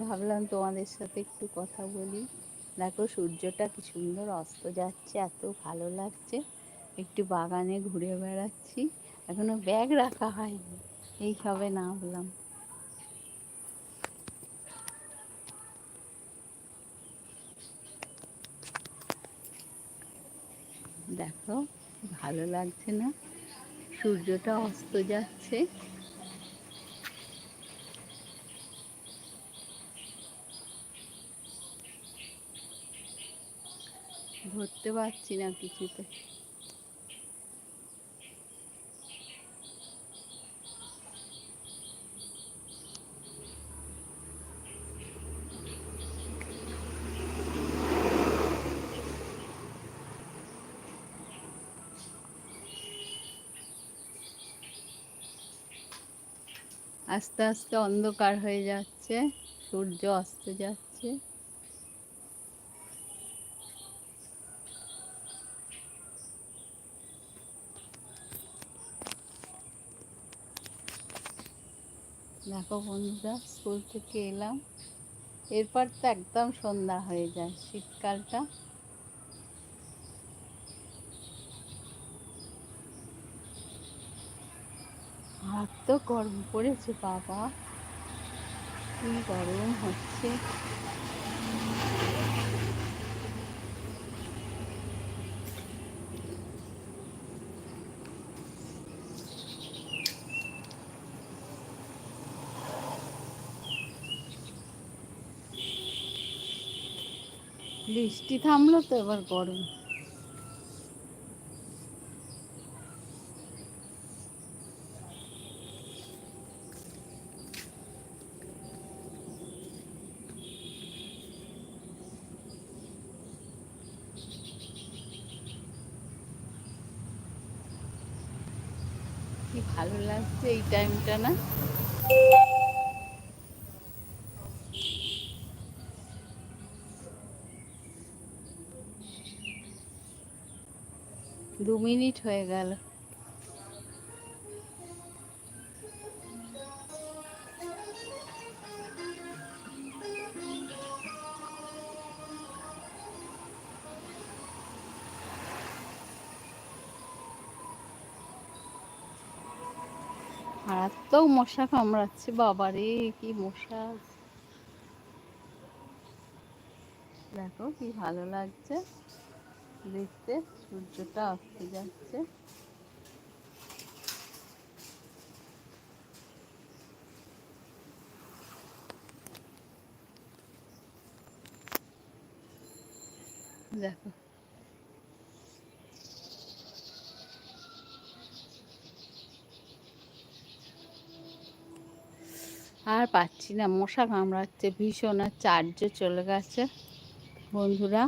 ভাবলাম তোমাদের সাথে একটু কথা বলি। দেখো, সূর্যটা কি সুন্দর অস্ত যাচ্ছে, এত ভালো লাগছে। একটু বাগানে ঘুরে বেড়াচ্ছি, এখনও ব্যাগ রাখা হয়নি, এই সবে না নামলাম। দেখো, ভালো লাগছে না, সূর্যটা অস্ত যাচ্ছে। ধরতে পারছি না কিছুতে। আস্তে আস্তে অন্ধকার হয়ে যাচ্ছে সূর্য অস্ত যাচ্ছে। দেখো বন্ধুরা, স্কুল থেকে এলাম। এরপর তো একদম সন্ধ্যা হয়ে যায় শীতকালটা। হাত তো গরম পড়েছে বাবা। কি গরম হচ্ছে। বৃষ্টি থামলো তো এবার গরম। কি ভালো লাগছে এই টাইমটা না? দু মিনিট হয়ে গেল। মারাত্মক মশা কামড়াচ্ছে বাবারে কি মশা। দেখো কি ভালো লাগছে। দেখতে, সূর্যটা আসতে যাচ্ছে। দেখো। আর পাচ্ছি না, মশা কামড়াচ্ছে, ভীষণ আর চার্জও চলে গেছে। বন্ধুরা